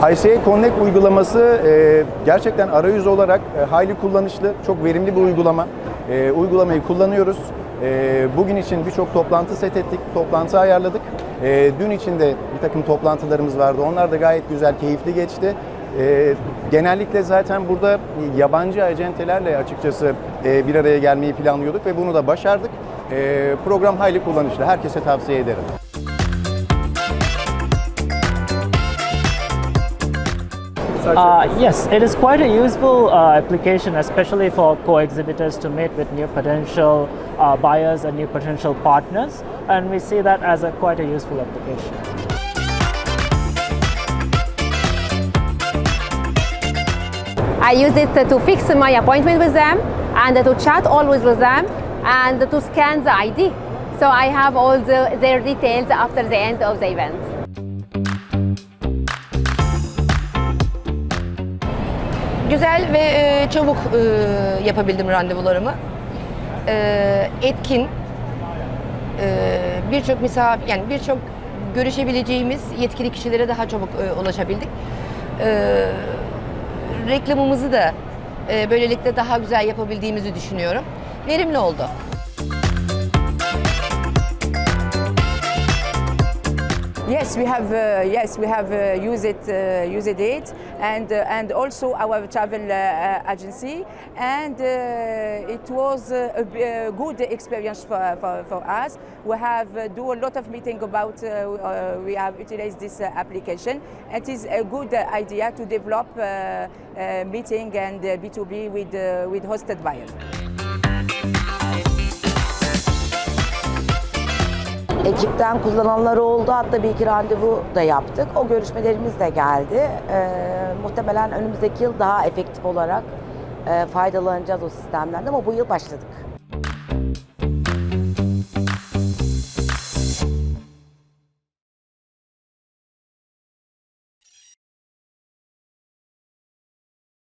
ICA Connect uygulaması e, gerçekten arayüz olarak e, hayli kullanışlı, çok verimli bir uygulama. E, uygulamayı kullanıyoruz. E, bugün için birçok toplantı set ettik, toplantı ayarladık. E, dün için de bir takım toplantılarımız vardı. Onlar da gayet güzel, keyifli geçti. E, genellikle zaten burada yabancı acentelerle açıkçası e, bir araya gelmeyi planlıyorduk ve bunu da başardık. E, program hayli kullanışlı, herkese tavsiye ederim. Uh, yes, it is quite a useful uh, application, especially for co-exhibitors to meet with new potential uh, buyers and new potential partners, and we see that as a quite a useful application. I use it to fix my appointment with them and to chat always with them and to scan the ID. So I have all the, their details after the end of the event. Güzel ve e, çabuk e, yapabildim randevularımı. E, etkin, e, birçok misafir, yani birçok görüşebileceğimiz yetkili kişilere daha çabuk e, ulaşabildik. E, reklamımızı da e, böylelikle daha güzel yapabildiğimizi düşünüyorum. Verimli oldu. Yes, we have. Uh, yes, we have uh, used it, uh, used it, and uh, and also our travel uh, uh, agency, and uh, it was a, a good experience for, for, for us. We have uh, do a lot of meeting about. Uh, we have utilized this application. It is a good idea to develop meeting and uh, B2B with with hosted buyers. Ekipten kullananlar oldu. Hatta bir iki randevu da yaptık. O görüşmelerimiz de geldi. Ee, muhtemelen önümüzdeki yıl daha efektif olarak e, faydalanacağız o sistemlerden ama bu yıl başladık.